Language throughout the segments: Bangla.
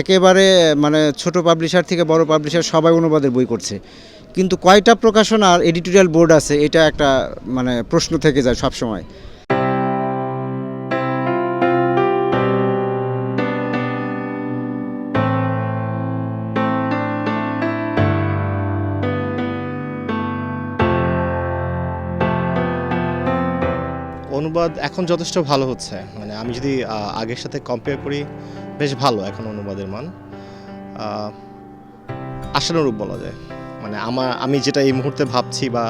একেবারে মানে ছোট পাবলিশার থেকে বড় পাবলিশার সবাই অনুবাদের বই করছে। কিন্তু কয়টা প্রকাশনার এডিটোরিয়াল বোর্ড আছে, এটা একটা মানে প্রশ্ন থেকে যায় সব অনুবাদ এখন যথেষ্ট ভালো হচ্ছে। মানে আমি যদি আগের সাথে কম্পেয়ার করি, বেশ ভালো এখন অনুবাদের মান। আশানুরূপ বলা যায়। মানে আমার আমি যেটা এই মুহূর্তে ভাবছি বা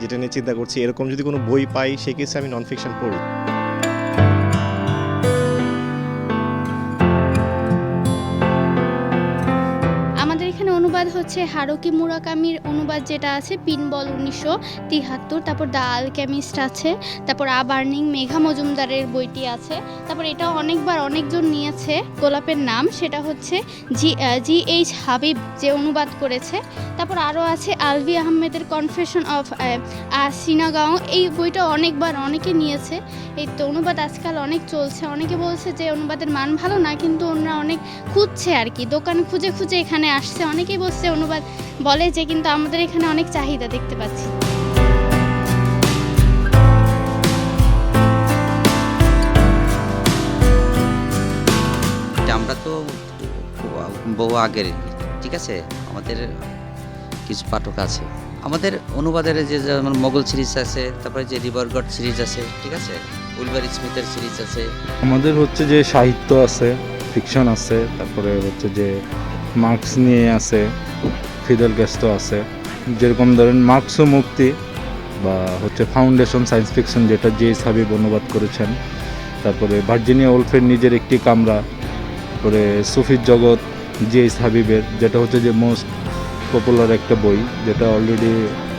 যেটা নিয়ে চিন্তা করছি, এরকম যদি কোনো বই পাই সেক্ষেত্রে আমি নন ফিকশন পড়ি। অনুবাদ হচ্ছে হারুকি মুরাকামির অনুবাদ যেটা আছে পিনবল উনিশশো তিহাত্তর। তারপর দ্য আলকেমিস্ট আছে, তারপর আ বার্নিং মেঘা মজুমদারের বইটি আছে। তারপর এটা অনেকবার অনেকজন নিয়েছে গোলাপের নাম, সেটা হচ্ছে জি জি এইচ হাবিব যে অনুবাদ করেছে। তারপর আরও আছে আলভি আহমেদের কনফেশন অফ সিনাগাঁও। এই বইটা অনেকবার অনেকে নিয়েছে। এই তো অনুবাদ আজকাল অনেক চলছে। অনেকে বলছে যে অনুবাদের মান ভালো না, কিন্তু ওনারা অনেক খুঁজছে আর কি। দোকান খুঁজে খুঁজে এখানে আসছে। অনেকেই বসছে অনুবাদ বলে যে কিন্তু আমাদের এখানে অনেক চাহিদা দেখতে পাচ্ছি। এটা আমরা তো বহু আগের ঠিক আছে? আমাদের কিছু পাঠক আছে। আমাদের অনুবাদের যে যেমন মোগল সিরিজ আছে তারপরে যে রিভারগড সিরিজ আছে ঠিক আছে? উইলবার স্মিথের সিরিজ আছে। আমাদের হচ্ছে যে সাহিত্য আছে ফিকশন আছে তারপরে হচ্ছে যে মার্কস নিয়ে আছে, ফিদেল ক্যাস্টো আছে। যেরকম ধরেন মার্কস ও মুক্তি বা হচ্ছে ফাউন্ডেশন, সায়েন্স ফিকশন যেটা জে হাবিব অনুবাদ করেছেন। তারপরে ভার্জিনিয়া ওলফের নিজের একটি কামরা, তারপরে সুফির জগৎ জে হাবিবের যেটা হচ্ছে যে মোস্ট পপুলার একটা বই, যেটা অলরেডি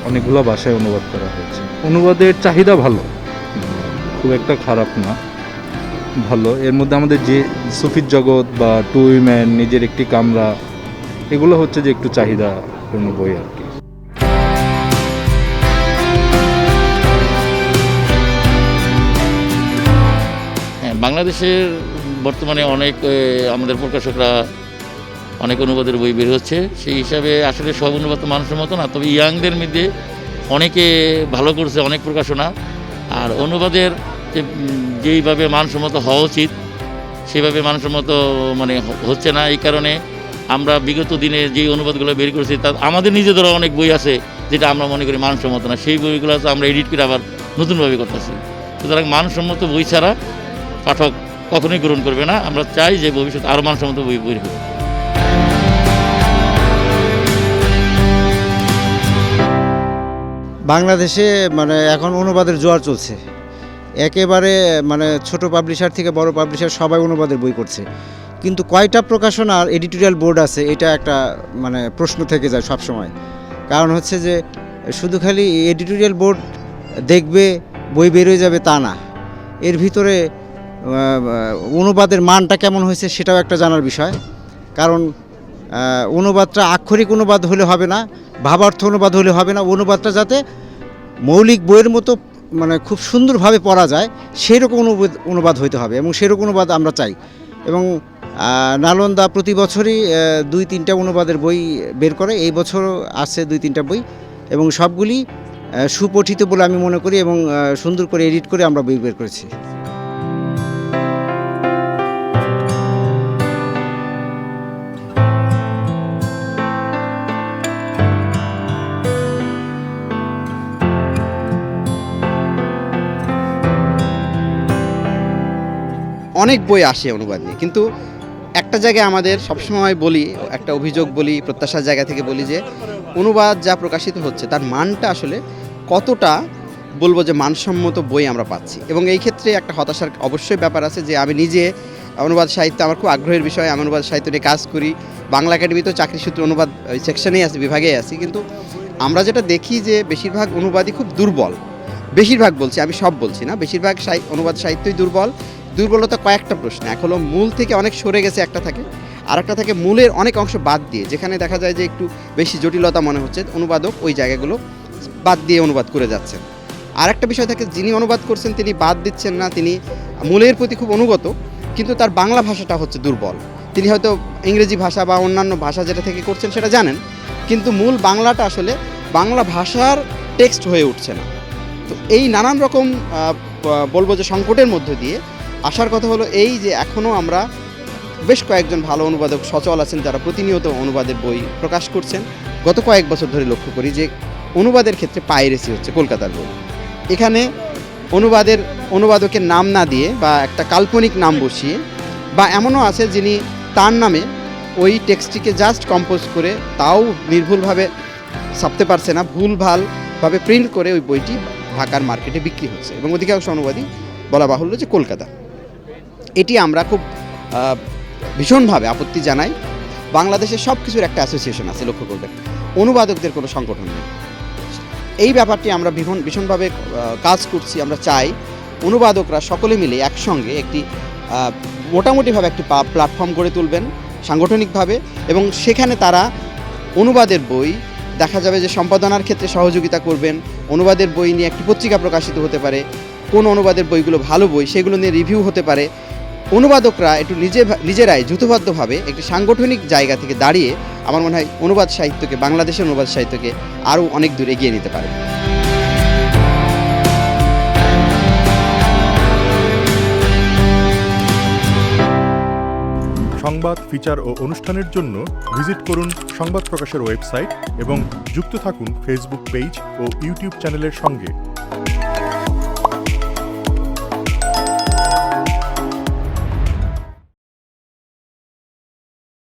অনেকগুলো ভাষায় অনুবাদ করা হয়েছে। অনুবাদের চাহিদা ভালো, খুব একটা খারাপ না, ভালো। এর মধ্যে আমাদের যে সুফির জগৎ বা টু উইম্যান নিজের একটি কামরা এগুলো হচ্ছে যে একটু চাহিদা পূর্ণ বই আর কি। হ্যাঁ বাংলাদেশের বর্তমানে অনেক আমাদের প্রকাশকরা অনেক অনুবাদের বই বের হচ্ছে। সেই হিসাবে আসলে সব অনুবাদ মানুষের মতো না, তবে ইয়াংদের মধ্যে অনেকে ভালো করছে, অনেক প্রকাশনা। আর অনুবাদের যেইভাবে মানসম্মত হওয়া উচিত, সেভাবে মানসম্মত মানে হচ্ছে না। এই কারণে আমরা বিগত দিনে যে অনুবাদগুলো বের করেছি, তা আমাদের নিজেদেরও অনেক বই আছে যেটা আমরা মনে করি মানসম্মত না। সেই বইগুলো তো আমরা এডিট করে আবার নতুনভাবে করতেছি। সুতরাং মানসম্মত বই ছাড়া পাঠক কখনোই গ্রহণ করবে না। আমরা চাই যে ভবিষ্যতে আরও মানসম্মত বই বই হোক। বাংলাদেশে মানে এখন অনুবাদের জোয়ার চলছে। একেবারে মানে ছোট পাবলিশার থেকে বড় পাবলিশার সবাই অনুবাদের বই করছে। কিন্তু কয়টা প্রকাশনার এডিটোরিয়াল বোর্ড আছে, এটা একটা মানে প্রশ্ন থেকে যায় সব সময় কারণ হচ্ছে যে, শুধু খালি এডিটোরিয়াল বোর্ড দেখবে, বই বের হয়ে যাবে তা না। এর ভিতরে অনুবাদের মানটা কেমন হয়েছে সেটাও একটা জানার বিষয়। কারণ অনুবাদটা আক্ষরিক অনুবাদ হলে হবে না, ভাবার্থ অনুবাদ হলে হবে না। অনুবাদটা যাতে মৌলিক বইয়ের মতো মানে খুব সুন্দরভাবে পড়া যায়, সেরকম অনুবাদ অনুবাদ হইতে হবে এবং সেরকম অনুবাদ আমরা চাই। এবং নালন্দা প্রতি বছরই দুই তিনটা অনুবাদের বই বের করে। এই বছর আছে দুই তিনটা বই এবং সবগুলি সুপঠিত বলে আমি মনে করি এবং সুন্দর করে এডিট করে আমরা বই বের করেছি। অনেক বই আসে অনুবাদ নিয়ে। কিন্তু একটা জায়গায় আমাদের সবসময় বলি, একটা অভিযোগ বলি, প্রত্যাশার জায়গা থেকে বলি যে, অনুবাদ যা প্রকাশিত হচ্ছে, তার মানটা আসলে কতটা বলব যে মানসম্মত বই আমরা পাচ্ছি। এবং এই ক্ষেত্রে একটা হতাশার অবশ্যই ব্যাপার আছে যে, আমি নিজে অনুবাদ সাহিত্য আমার খুব আগ্রহের বিষয়, আমি অনুবাদ সাহিত্য নিয়ে কাজ করি। বাংলা একাডেমিতেও চাকরি সূত্রে অনুবাদ ওই সেকশনেই আছে, বিভাগেই আছি। কিন্তু আমরা যেটা দেখি যে, বেশিরভাগ অনুবাদই খুব দুর্বল। বেশিরভাগ বলছি, আমি সব বলছি না। বেশিরভাগ অনুবাদ সাহিত্যই দুর্বল। দুর্বলতা কয়েকটা প্রশ্ন। এক হলো মূল থেকে অনেক সরে গেছে, একটা থাকে। আর একটা থাকে মূলের অনেক অংশ বাদ দিয়ে। যেখানে দেখা যায় যে একটু বেশি জটিলতা মনে হচ্ছে, অনুবাদক ওই জায়গাগুলো বাদ দিয়ে অনুবাদ করে যাচ্ছেন। আর একটা বিষয় থাকে, যিনি অনুবাদ করছেন তিনি বাদ দিচ্ছেন না, তিনি মূলের প্রতি খুব অনুগত, কিন্তু তার বাংলা ভাষাটা হচ্ছে দুর্বল। তিনি হয়তো ইংরেজি ভাষা বা অন্যান্য ভাষা যেটা থেকে করছেন সেটা জানেন, কিন্তু মূল বাংলাটা আসলে বাংলা ভাষার টেক্সট হয়ে উঠছে না। তো এই নানান রকম বলব যে সংকটের মধ্য দিয়ে আসার কথা হলো এই যে এখনও আমরা বেশ কয়েকজন ভালো অনুবাদক সচল আছেন, যারা প্রতিনিয়ত অনুবাদের বই প্রকাশ করছেন। গত কয়েক বছর ধরে লক্ষ্য করি যে অনুবাদের ক্ষেত্রে পাইরেসি হচ্ছে কলকাতার বই। এখানে অনুবাদের, অনুবাদকের নাম না দিয়ে বা একটা কাল্পনিক নাম বসিয়ে বা এমনও আছে যিনি তার নামে ওই টেক্সটটিকে জাস্ট কম্পোজ করে তাও নির্ভুলভাবে ছাপতে পারছে না ভুল ভালভাবে প্রিন্ট করে ওই বইটি ঢাকার মার্কেটে বিক্রি হচ্ছে এবং অধিকাংশ অনুবাদই বলা বাহুল্য যে কলকাতা। এটি আমরা খুব ভীষণভাবে আপত্তি জানাই। বাংলাদেশের সব কিছুর একটা অ্যাসোসিয়েশন আছে, লক্ষ্য করবেন। অনুবাদকদের কোনো সংগঠন নেই। এই ব্যাপারটি আমরা ভীষণ, ভীষণভাবে কাজ করছি, আমরা চাই অনুবাদকরা সকলে মিলে একসঙ্গে একটি মোটামুটিভাবে একটি প্ল্যাটফর্ম গড়ে তুলবেন সাংগঠনিকভাবে এবং সেখানে তারা অনুবাদের বই, দেখা যাবে যে সম্পাদনার ক্ষেত্রে সহযোগিতা করবেন, অনুবাদের বই নিয়ে একটি পত্রিকা প্রকাশিত হতে পারে, কোন অনুবাদের বইগুলো ভালো বই সেগুলো নিয়ে রিভিউ হতে পারে। অনুবাদকরা একটু নিজে নিজেরাই যুথবদ্ধভাবে একটি সাংগঠনিক জায়গা থেকে দাঁড়িয়ে আমার মনে হয় অনুবাদ সাহিত্যকে, বাংলাদেশের অনুবাদ সাহিত্যকে আরও অনেক দূর এগিয়ে নিতে পারে। সংবাদ, ফিচার ও অনুষ্ঠানের জন্য ভিজিট করুন সংবাদ প্রকাশের ওয়েবসাইট এবং যুক্ত থাকুন ফেসবুক পেজ ও ইউটিউব চ্যানেলের সঙ্গে।